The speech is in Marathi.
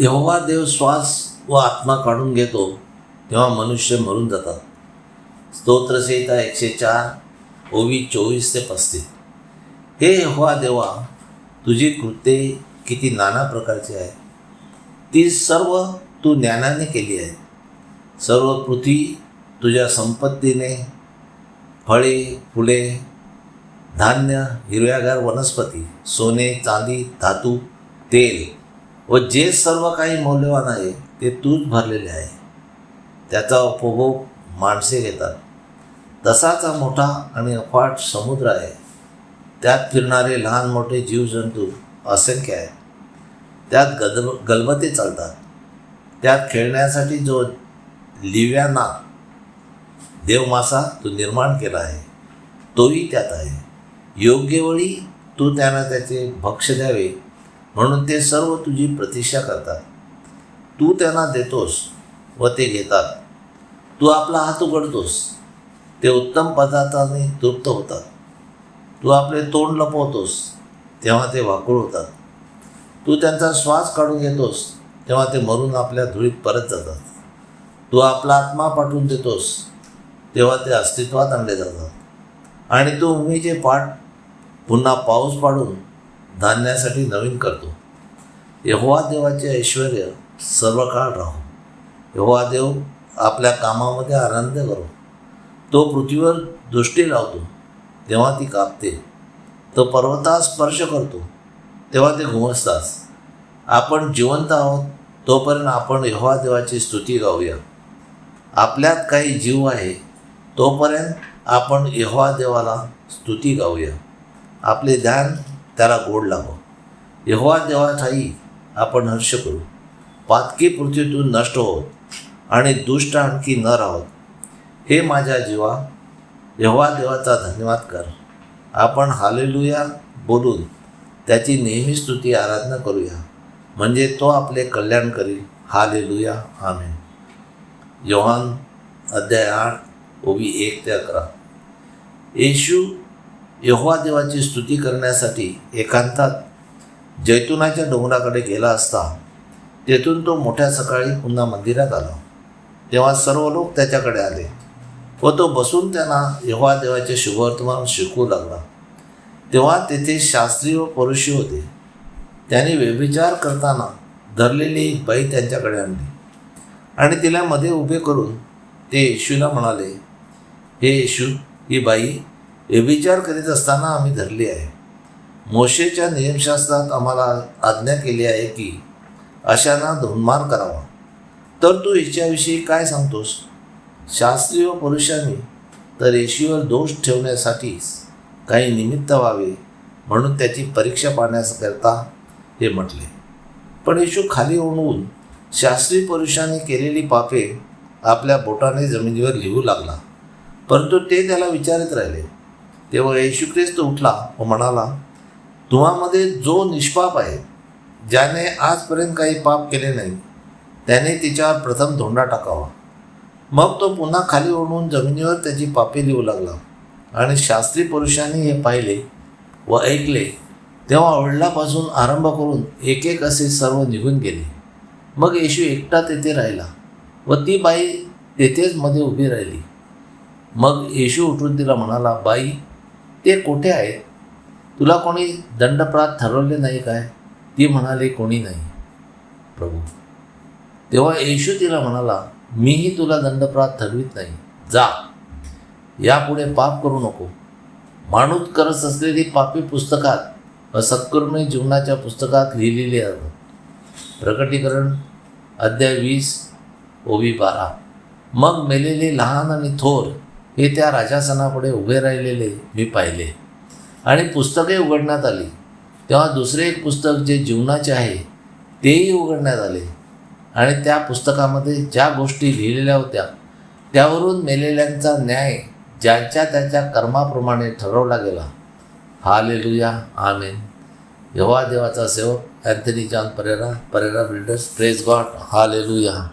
जेव्हा देव श्वास व आत्मा काढून घेतो तेव्हा मनुष्य मरून जातात. स्तोत्रसहिता एकशे चार ओवी चोवीस ते पस्तीस. हे यहोवा देवा तुझी कृत्ये किती नाना प्रकारची आहे. ती सर्व तू ज्ञानाने केली आहे. सर्व पृथ्वी तुझ्या संपत्तीने फळे फुले धान्य हिरव्यागार वनस्पती सोने चांदी धातू तेल व जे सर्व काही मौल्यवान आहे ते तूच भरलेले आहे. त्याचा उपभोग माणसे घेतात. तसाच हा मोठा आणि अफाट समुद्र आहे. त्यात फिरणारे लहान मोठे जीवजंतू असंख्य आहेत. त्यात गद गलबते चालतात. त्यात खेळण्यासाठी जो लिव्याना देवमासा तू निर्माण केला आहे तोही त्यात आहे. योग्य वेळी तू त्यांना त्याचे भक्ष द्यावे म्हणून ते सर्व तुझी प्रतीक्षा करतात. तू त्यांना देतोस व ते घेतात. तू आपला हात उघडतोस. ते उत्तम पदार्थाने तृप्त होतात. तू आपले तोंड लपवतोस तेव्हा ते वाकूळ होतात. तू त्यांचा श्वास काढून घेतोस तेव्हा ते मरून आपल्या धुळीत परत जातात. तू आपला आत्मा पाठवून देतोस तेव्हा ते अस्तित्वात आणले जातात. आणि तू उमेचे पाठ पुन्हा पाऊस पाडून धान्यासाठी नवीन करतो. यहोवा देवाचे ऐश्वर सर्व काळ राहो. यहोवा देव आपल्या कामामध्ये आनंद करो. तो पृथ्वीवर दृष्टी लावतो. तेव्हा ती कापते. तो पर्वतास स्पर्श करतो. तेव्हा ते घुमसतात. आपण जिवंत आहोत तोपर्यंत आपण यहोवा देवाची स्तुती गाऊया. आपल्यात काही जीव आहे तोपर्यंत आपण यहोवा देवाला स्तुती गाऊया. आपले ध्यान त्याला गोड लागो यहोवा देवाठाई आपण हर्ष करू. पातकी पृथ्वीतून नष्ट होत आणि दुष्ट आणखी न राहोत. हे माझ्या जीवा यहोवा देवाचा धन्यवाद कर. आपण हालेलुया बोलून त्याची नेहमी स्तुती आराधना करूया. म्हणजे तो आपले कल्याण करील. हालेलुया. आमेन. योहान अध्याय आठ ओवी एक ते अकरा. येशू यहोवा देवाची स्तुती करण्यासाठी एकांतात जैतुनाच्या डोंगराकडे गेला असता तेथून तो मोठ्या सकाळी पुन्हा मंदिरात आला. तेव्हा सर्व लोक त्याच्याकडे आले व तो बसून त्यांना यहोवा देवाचे शुभवर्तमान शिकवू लागला. तेव्हा तेथे शास्त्री व परुषी होते. त्यांनी व्यभिचार करताना धरलेली एक बाई त्यांच्याकडे आणली आणि तिला मध्ये उभे करून ते येशूला म्हणाले हे येशू ही बाई व्यभिचार करीत असताना आम्ही धरले आहे. मोशेच्या नियमशास्त्रात आम्हाला आज्ञा केली आहे की अशांना धुन्मार करावा. तर तू हिच्याविषयी काय सांगतोस? शास्त्रीय पुरुषांनी तर येशीवर दोष ठेवण्यासाठीच काही निमित्त व्हावे म्हणून त्याची परीक्षा पाहण्याकरता हे म्हटले. पण येशू खाली ओढवून शास्त्री पुरुषांनी केलेली पापे आपल्या बोटाने जमिनीवर लिहू लागला. परंतु ते त्याला विचारत राहिले. तेव्हा येशू ख्रिस्त उठला व म्हणाला तुम्हामध्ये जो निष्पाप आहे ज्याने आजपर्यंत काही पाप केले नाही त्याने तिच्यावर प्रथम धोंडा टाकावा. मग तो पुन्हा खाली ओढून जमिनीवर त्याची पापे लिहू लागला आणि शास्त्री पुरुषांनी हे पाहिले व ऐकले. तेव्हा वडिलापासून आरंभ करून एक एक असे सर्व निघून गेले. मग येशू एकटा तेथे राहिला व ती बाई तेथेच मध्ये उभी राहिली. मग येशू उठून तिला म्हणाला बाई ते कोठे आहेत तुला कोणी दंडप्रात ठरवले नाही काय? ती म्हणाली कोणी नाही. प्रभू तेव्हा येशू तिला म्हणाला मीही तुला दंडप्रात ठरवित नाही. जा. यापुढे पाप करू नको. माणूस करत असलेली पापी पुस्तकात व सत्कर्मी जीवनाच्या पुस्तकात लिहिलेली आहे प्रकटीकरण अध्याय वीस ओवी बारा. मग मेलेले लहान आणि थोर हे त्या राजासनापुढे उभे राहिलेले मी पाहिले. आणि पुस्तके उघडण्यात आली. तेव्हा दुसरे एक पुस्तक जे जीवनाचे आहे तेही उघडण्यात आले. आणि त्या पुस्तकामध्ये ज्या गोष्टी लिहिलेल्या होत्या त्यावरून मेलेल्यांचा न्याय ज्यांच्या त्याच्या कर्माप्रमाणे ठरवला गेला. हा लेलुया आमेन. यवा देवाचा सेवक Anthony John Pereira Pereira builders praise God hallelujah.